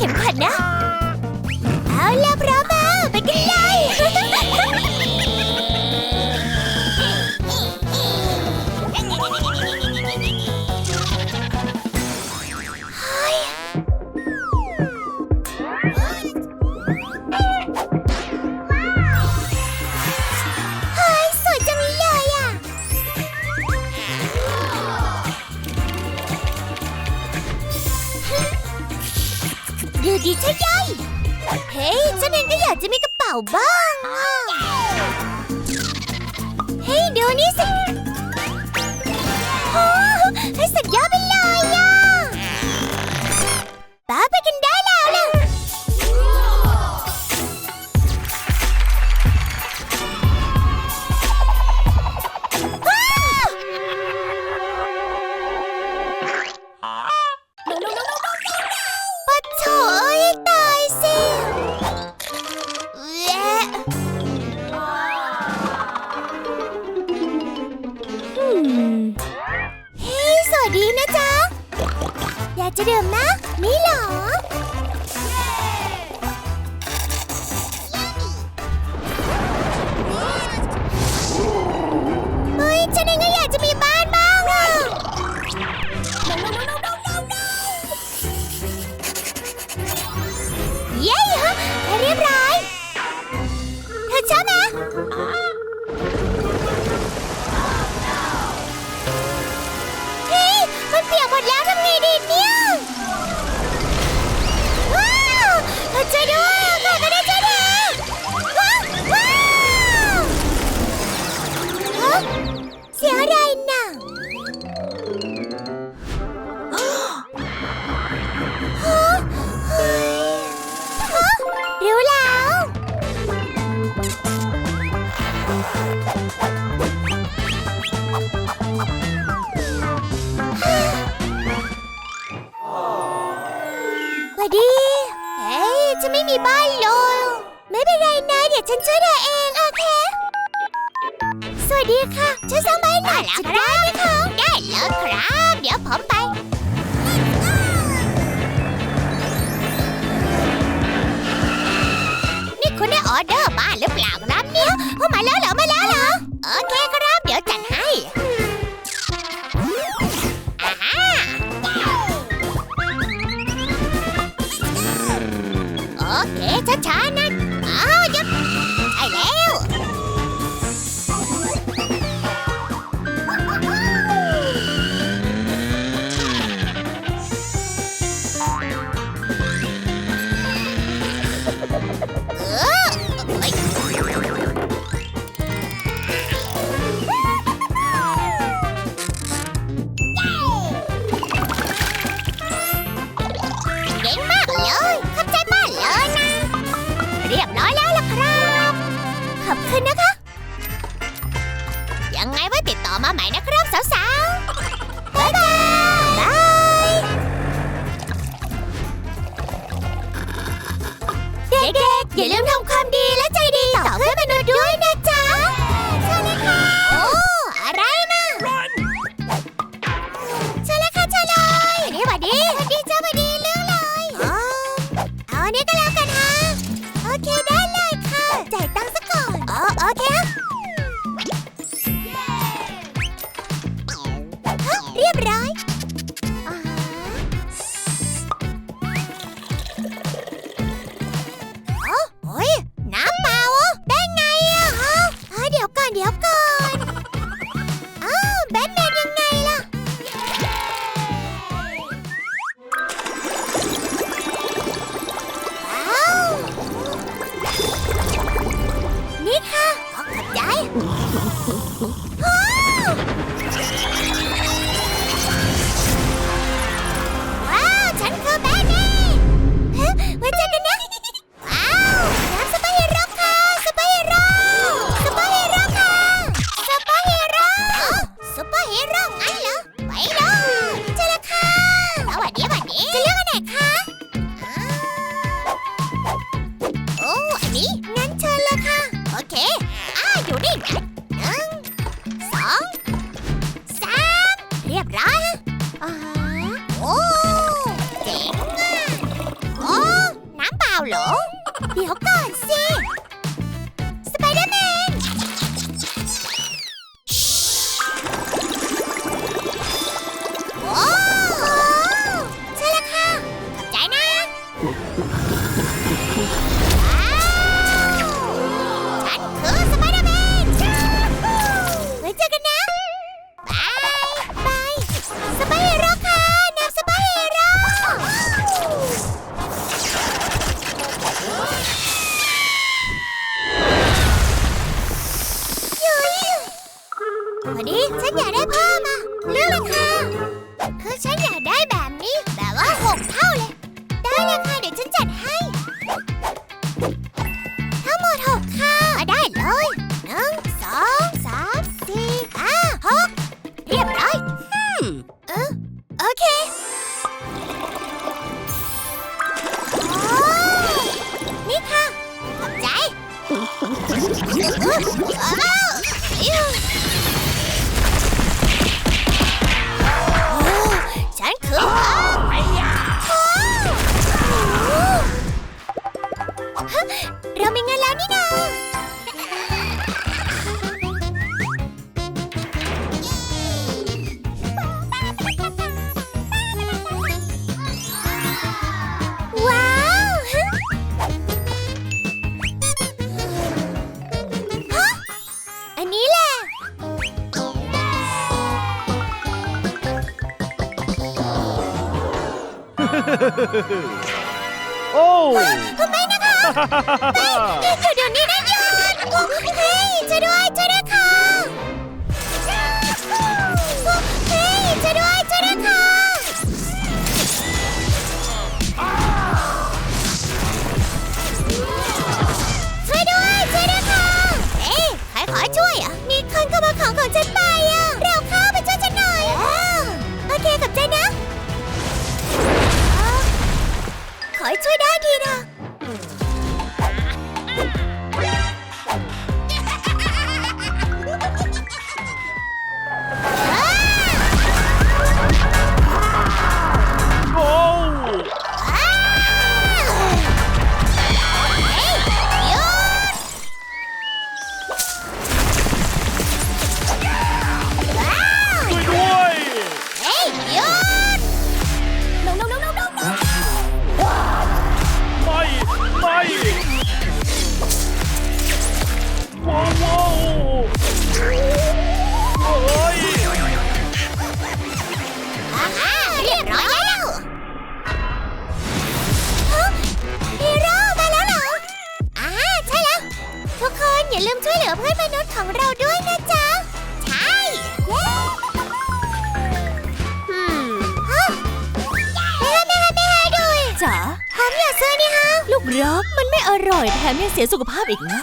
เข็มขัดนะ เอาล่ะพร้ ดีใช่ยัยเฮ้ยฉันเองก็อยากจะมีกระเป๋าบ้าง เฮ้ยดูนี่สิียอะไรน่ะรู้แล้ว วัสดี เฮ้ยฉัไม่มีบ้านเลย ไม่เป็นไรนะ เดี๋ยวฉันช่วยได้เอง โอเค สวัสดีค่ะ ฉันสบายหน่อยแล้วได้ไหม รียบร้อยอ๋อโอ้เจ๋งอ่ะโอ้น้ำเปล่าเหรอ เดี๋ยวก เคนี่ค่ะขอบใจ โอ้ไม่นะคะเดี๋ยวนี้นะยอนเฮ้ยช่วยด้วยช่วยด้วย ช่วยเหลือเพื่อนมนุษย์ของเราด้วยนะจ๊ะ ใช่ฮึฮะไม่ฮะไม่ฮะไม่ฮะดุยจ๋าหมอย่าซื้อนี่ฮะ ลูกรักมันไม่อร่อยแถมยังเสียสุขภาพอีกนะ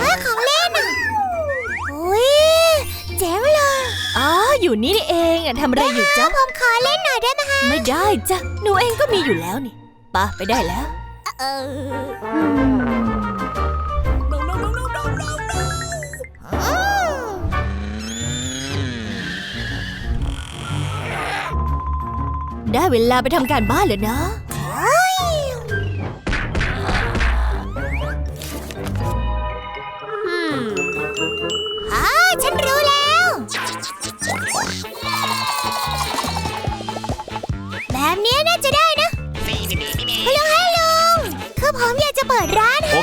ฮะของเล่นอะอุ้ยเจ๋งเลย อ๋อ อยู่นี่เองอะทำอะไรอยู่จ๊ะ ผมขอเล่นหน่อยได้ไหมฮะ ไม่ได้จ้ะ หนูเองก็มีอยู่แล้วนี่ ปะไปได้แล้วได้เวลาไปทำการบ้านแล้วนะ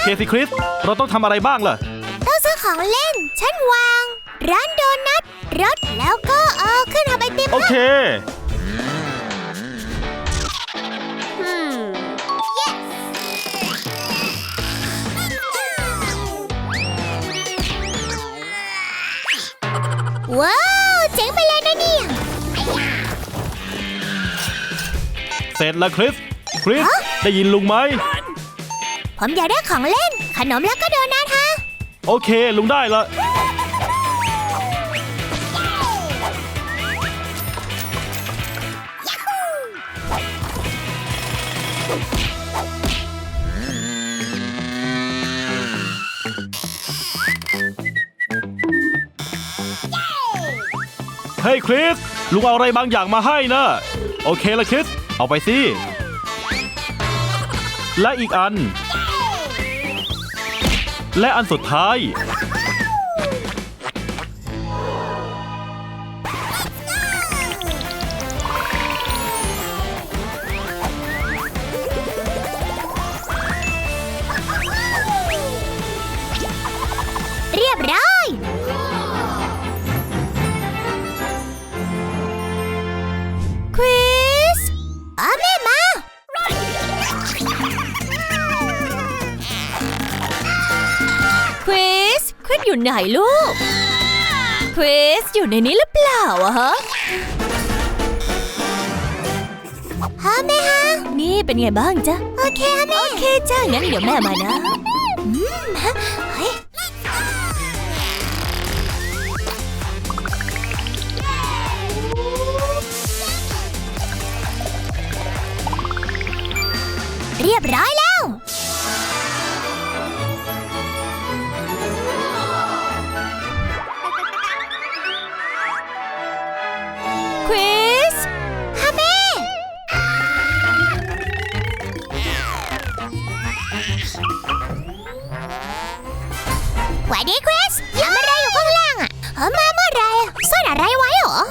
เคสิคริส เราต้องทำอะไรบ้างล่ะ ต้องซื้อของเล่น ชั้นวาง ร้านโดนัท รถ แล้วก็เออขึ้นทำไปเต็มโอเค ว้าว เจ๋งไปเลยนะเนี่ยเสร็จแล้วคริส คริส ได้ยินลุงไหม ผมอยากได้ของเล่น ขนมแล้วก็โดนัทฮะ โอเค ลุงได้ละ เฮ้ยคริส ลุงเอาอะไรบางอย่างมาให้นะ โอเคละคริส เอาไปสิ และอีกอัน และอันสุดท้าย อยู่ไหนลูกคริสอยู่ในนี้หรือเปล่าอะฮะฮะแม่ฮะ นี่เป็นไงบ้างจ๊ะ โอเคฮะแม่ โอเคจ้างั้นเดี๋ยวแม่มานะ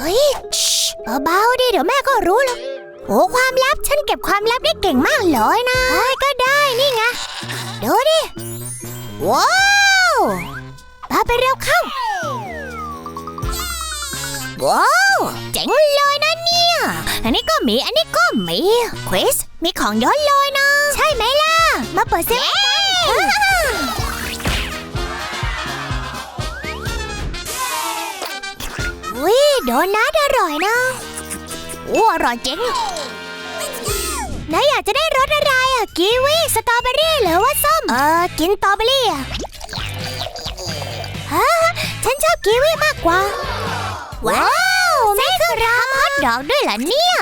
ฮ้ยชเบาๆดิเดี๋ยวแม่ก็รู้หรอกโอ้ความลับฉันเก็บความลับได้เก่งมากเลยนะเฮ้ยก็ได้นี่ไงดูดิว้าวมาไปเร็วเข้าว้าวเจ๋งเลยนะเนี่ย อันนี้ก็มีอันนี้ก็มีคริสมีของย้อนเลยนะ ใช่ไหมล่ะ มาเปิดเซ็กัน อุ้ยโดนัทอร่อยนะโอ้อร่อยเจ๋งนายอยากจะได้รสอะไรอะกีวีสตรอเบอรี่หรือว่าส้ม เออกินสตรอเบอรี่อะฮะฉันชอบกีวีมากกว่า ว้าวแม่คือรามฮอตดอกด้วยเหรอเนี่ย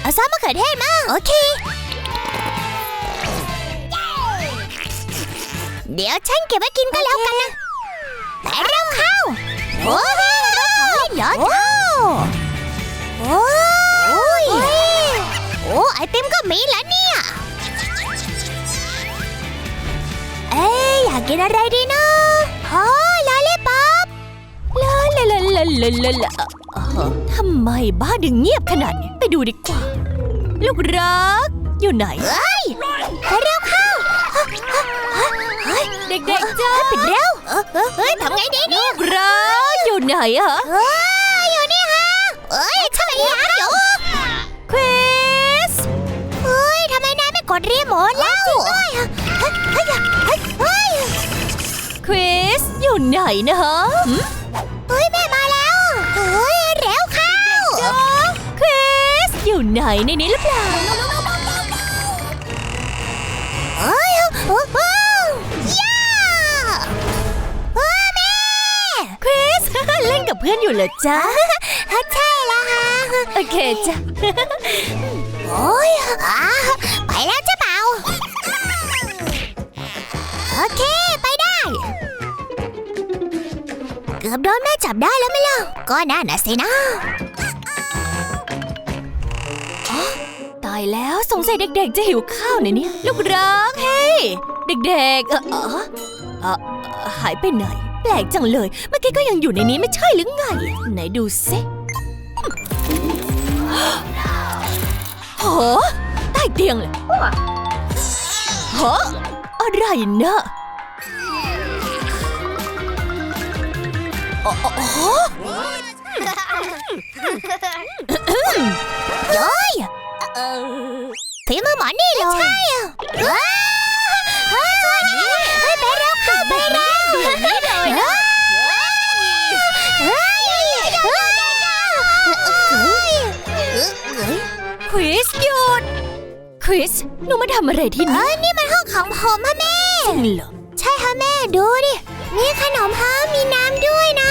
เอาซอสมะเขือเทศมาโอเค เดี๋ยวฉันเก็บไว้กินก็แล้วกันนะ แต่เริ่มเข้า โอ้โหรถของเล่นเหรอจ้าโอ้ยโอ้ไอติมก็มีแล้วเนี่ย เอ๊อยากกินอะไรดีนะโอ้ลาเล่ป๊อปลาลาลาลาลาลาลาเอ่อทำไมบ้านถึงเงียบขนาดนี้ไปดูดีกว่า ลูกรัก อยู่ไหนเฮ้ยไปเร็วเข้าเฮ้ยเด็กๆจ้าปิดเร็ว เออเออเฮ้ยทำไงดีเนี่ยรักอยู่ไหนอะเฮ้ยอยู่นี่ฮะเอ้ยทำไมหาอยู่คริสเฮ้ยทำไมนายไม่กดรีโมทแล้วเฮ้ยเฮ้ยเฮ้ยเฮ้ยเฮ้ยคริสอยู่ไหนนะฮะเฮ้ยแม่มาแล้วเฮ้ยเร็วเข้าคริสอยู่ไหนในนี้หรือเปล่าเฮ้ยโอ้ย เล่นกับเพื่อนอยู่เหรอจ๊ะใช่แล้วฮะ โอเคจ้ะ โอ้ยอ่าไปแล้วเจ้าเป่าโอเค ไปได้ เกือบโดนแม่จับได้แล้วไหมล่ะก็น่าน่ะสินะตายแล้วสงสัยเด็กๆจะหิวข้าวในนี้ลูกรักเฮ้ยเด็กๆ เออเออเออเอ่อหายไปไหน แปลกจังเลย เมื่อกี้ก็ยังอยู่ในนี้ไม่ใช่หรือไง ไหนดูสิโหใต้เตียงเลยฮะอะไรนะโอ้โหเย้ยฝีมือหมอนี่เลยใช่อ่ว้าวเฮ้ยช่วยเฮ้ยไปเร็วเข้าไปเร็ว เดี๋ยนี้เลยคริสหยุดคริสหนูมาทำอะไรที่นี่เออนี่มันห้องของผมฮะแม่จริงเหรอใช่ฮะแม่ดูดิมีขนมฮะมีน้ำด้วยนะ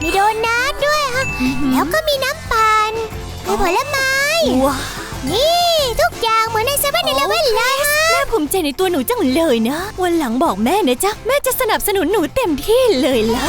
มีโดนัทด้วยฮะแล้วก็มีน้ำปั่นมีผลไม้นี่ทุกอย่างเหมือน เซเว่นในเลเว่นเลยฮะแม่ภูมิใจในตัวหนูจังเลยนะ วันหลังบอกแม่นะจ๊ะ แม่จะสนับสนุนหนูเต็มที่เลยล่ะ